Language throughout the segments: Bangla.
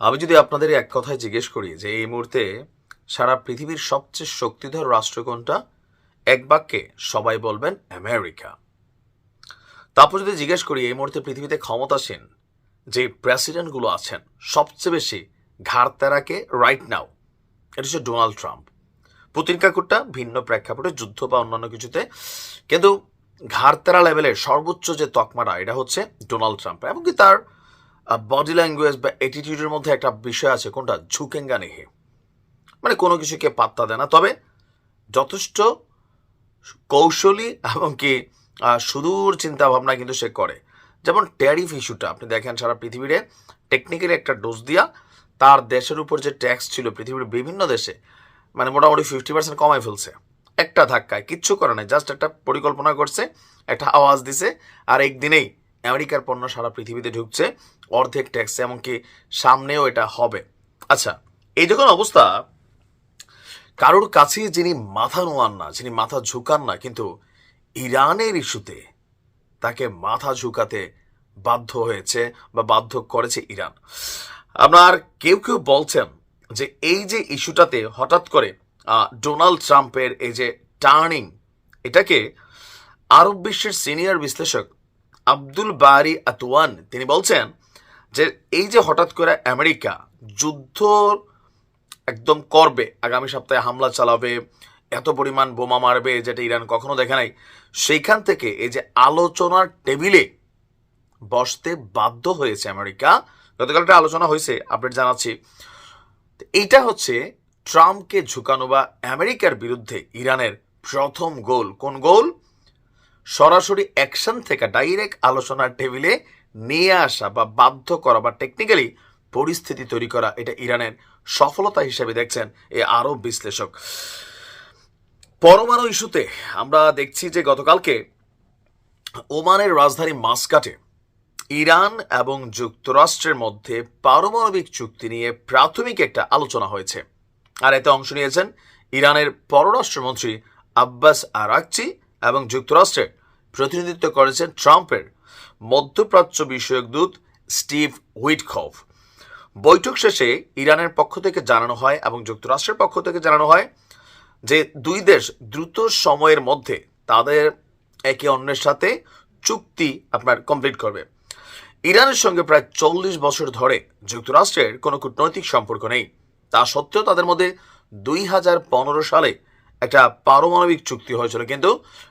আমি যদি আপনাদের এক কথায় জিজ্ঞেস করি যে এই মুহূর্তে সারা পৃথিবীর সবচেয়ে শক্তিধর রাষ্ট্র কোনটা? এক বাক্যে সবাই বলবেন আমেরিকা। তারপর যদি জিজ্ঞেস করি এই মুহূর্তে পৃথিবীতে ক্ষমতাসীন যে প্রেসিডেন্টগুলো আছেন, সবচেয়ে বেশি ঘাড় তেরাকে রাইট নাও এটা হচ্ছে ডোনাল্ড ট্রাম্প। পুতিন কাকুরটা ভিন্ন প্রেক্ষাপটে যুদ্ধ বা অন্যান্য কিছুতে, কিন্তু ঘাড়তেরা লেভেলের সর্বোচ্চ যে তকমাটা, এটা হচ্ছে ডোনাল্ড ট্রাম্প। এমনকি তার বডি ল্যাঙ্গুয়েজ বা অ্যাটিটিউডের মধ্যে একটা বিষয় আছে, কোনটা? ঝুঁকেঙ্গা নেহে। মানে কোনো কিছুকে পাত্তা দেয় না। তবে যথেষ্ট কৌশলী এবং কি সুদূর চিন্তা ভাবনা কিন্তু সে করে। যেমন ট্যারিফ ইস্যুটা আপনি দেখেন সারা পৃথিবীতে টেকনিক্যালি একটা ডোজ দিয়া তার দেশের উপর যে ট্যাক্স ছিল, পৃথিবীর বিভিন্ন দেশে মানে মোটামুটি ফিফটি পার্সেন্ট কমায় ফেলছে। একটা ধাক্কায়, কিচ্ছু করে নাই জাস্ট একটা পরিকল্পনা করছে, একটা আওয়াজ দিছে, আর একদিনেই আমেরিকার পণ্য সারা পৃথিবীতে ঢুকছে, অর্ধেক ট্যাক্সে এমনকি সামনেও এটা হবে। আচ্ছা এই যখন অবস্থা, কারোর কাছে যিনি মাথা নোয়ান না, যিনি মাথা ঝুঁকান না, কিন্তু ইরানের ইস্যুতে তাকে মাথা ঝুঁকাতে বাধ্য হয়েছে বা বাধ্য করেছে ইরান। আপনার কেউ কেউ বলছেন যে এই যে ইস্যুটাতে হঠাৎ করে ডোনাল্ড ট্রাম্পের এই যে টার্নিং এটাকে আরব বিশ্বের সিনিয়র বিশ্লেষক আব্দুল বারি আতওয়ান, তিনি বলছেন যে এই যে হঠাৎ করে আমেরিকা যুদ্ধ একদম করবে, আগামী সপ্তাহে হামলা চালাবে, এত পরিমাণ বোমা মারবে যেটা ইরান কখনো দেখে নাই, সেইখান থেকে এই যে আলোচনার টেবিলে বসতে বাধ্য হয়েছে আমেরিকা। গতকাল একটা আলোচনা হয়েছে, আপডেট জানাচ্ছি। এইটা হচ্ছে ট্রাম্পকে ঝুঁকানো বা আমেরিকার বিরুদ্ধে ইরানের প্রথম গোল। কোন গোল? সরাসরি অ্যাকশন থেকে ডাইরেক্ট আলোচনার টেবিলে নিয়ে আসা বা বাধ্য করা বা টেকনিক্যালি পরিস্থিতি তৈরি করা এটা ইরানের সফলতা হিসেবে দেখছেন এ আরব বিশ্লেষক। পরমাণু ইস্যুতে আমরা দেখছি যে গতকালকে ওমানের রাজধানী মাস্কাটে ইরান এবং যুক্তরাষ্ট্রের মধ্যে পারমাণবিক চুক্তি নিয়ে প্রাথমিক একটা আলোচনা হয়েছে। আর এতে অংশ নিয়েছেন ইরানের পররাষ্ট্রমন্ত্রী আব্বাস আরাকচি এবং যুক্তরাষ্ট্রের প্রতিনিধিত্ব করেছেন ট্রাম্পের মধ্যপ্রাচ্য বিষয়ক দূত স্টিভ হুইটখফ বৈঠক শেষে ইরানের পক্ষ থেকে জানানো হয় এবং যুক্তরাষ্ট্রের পক্ষ থেকে জানানো হয় যে দুই দেশ দ্রুত সময়ের মধ্যে তাদের একে অন্যের সাথে চুক্তি আপনার কমপ্লিট করবে। ইরানের সঙ্গে প্রায় চল্লিশ বছর ধরে যুক্তরাষ্ট্রের কোনো কূটনৈতিক সম্পর্ক নেই। তা সত্ত্বেও তাদের মধ্যে দুই হাজার পনেরো সালে একটা পারমাণবিক চুক্তি হয়েছিল। কিন্তু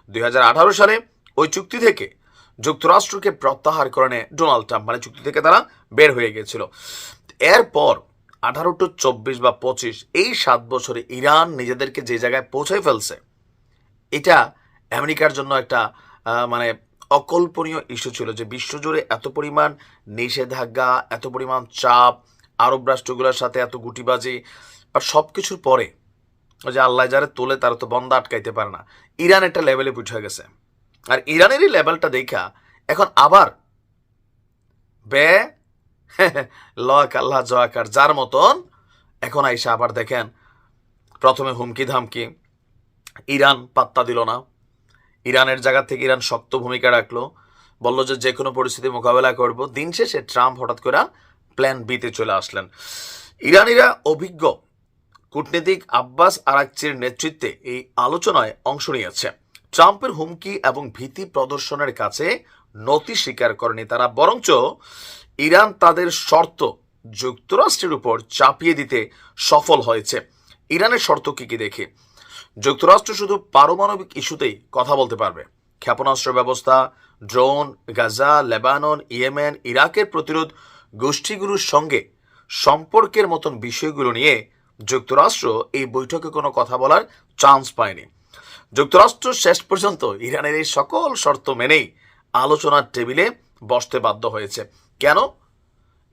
দুই হাজার আঠারো সালে ওই চুক্তি থেকে যুক্তরাষ্ট্রকে প্রত্যাহার করেনে ডোনাল্ড ট্রাম্প মানে চুক্তি থেকে তারা বের হয়ে গিয়েছিল এরপর আঠারো টু চব্বিশ বা পঁচিশ এই সাত বছরে ইরান নিজেদেরকে যে জায়গায় পৌঁছে ফেলছে, এটা আমেরিকার জন্য একটা মানে অকল্পনীয় ইস্যু ছিল যে বিশ্বজুড়ে এত পরিমাণ নিষেধাজ্ঞা, এত পরিমাণ চাপ, আরব রাষ্ট্রগুলোর সাথে এত গুটিবাজি, আর সব কিছুর পরে ওই যে আল্লাহ যারা তোলে তারা তো বন্ধ আটকাইতে পারে না। ইরান একটা লেভেলে উঠে গেছে। আর ইরানেরই লেভেলটা দেখা, এখন আবার বে, লক আল্লাহ জয়াকার যার মতন এখন আইসা আবার দেখেন, প্রথমে হুমকি ধামকি, ইরান পাত্তা দিল না, ইরানের জায়গা থেকে ইরান শক্ত ভূমিকা রাখল, বলল যে যে কোনো পরিস্থিতি মোকাবেলা করব, দিন শেষে ট্রাম্প হঠাৎ করে প্ল্যান বিতে চলে আসলেন। ইরানিরা অভিজ্ঞ কূটনীতিক আব্বাস আরাকচির নেতৃত্বে এই আলোচনায় অংশ নিয়েছে। ট্রাম্পের হুমকি এবং ভীতি প্রদর্শনের কাছে নতি স্বীকার করেনি তারা, বরঞ্চ ইরান তাদের শর্ত যুক্তরাষ্ট্রের উপর চাপিয়ে দিতে সফল হয়েছে। ইরানের শর্ত কি কি দেখি? যুক্তরাষ্ট্র শুধু পারমাণবিক ইস্যুতেই কথা বলতে পারবে। ক্ষেপণাস্ত্র ব্যবস্থা, ড্রোন, গাজা, লেবানন, ইয়েমেন, ইরাকের প্রতিরোধ, গোষ্ঠীগুলোর সঙ্গে সম্পর্কের মতন বিষয়গুলো নিয়ে যুক্তরাষ্ট্র এই বৈঠকে কোনো কথা বলার চান্স পায়নি। যুক্তরাষ্ট্র শেষ পর্যন্ত ইরানের এই সকল শর্ত মেনেই আলোচনার টেবিলে বসতে বাধ্য হয়েছে। কেন?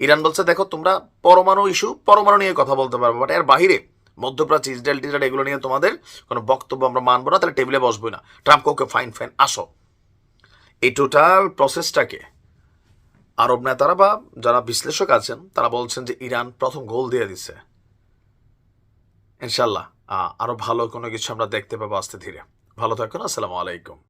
ইরান বলছে, দেখো, তোমরা পরমাণু ইস্যু, পরমাণু নিয়ে কথা বলতে পারব বাট এর বাহিরে মধ্যপ্রাচ্য, ইসরায়েল টিসরায়েল এগুলো নিয়ে তোমাদের কোনো বক্তব্য আমরা মানবো না, তাহলে টেবিলে বসবো না। ট্রাম্প ওকে ফাইন ফাইন, আসো। এই টোটাল প্রসেসটাকে আরব নেতারা বা যারা বিশ্লেষক আছেন, তারা বলছেন যে ইরান প্রথম গোল দিয়ে দিছে। ইনশাল্লাহ আহ, আরও ভালো কোনো কিছু আমরা দেখতে পাবো আস্তে ধীরে। ভালো থাকুন আসসালামু আলাইকুম।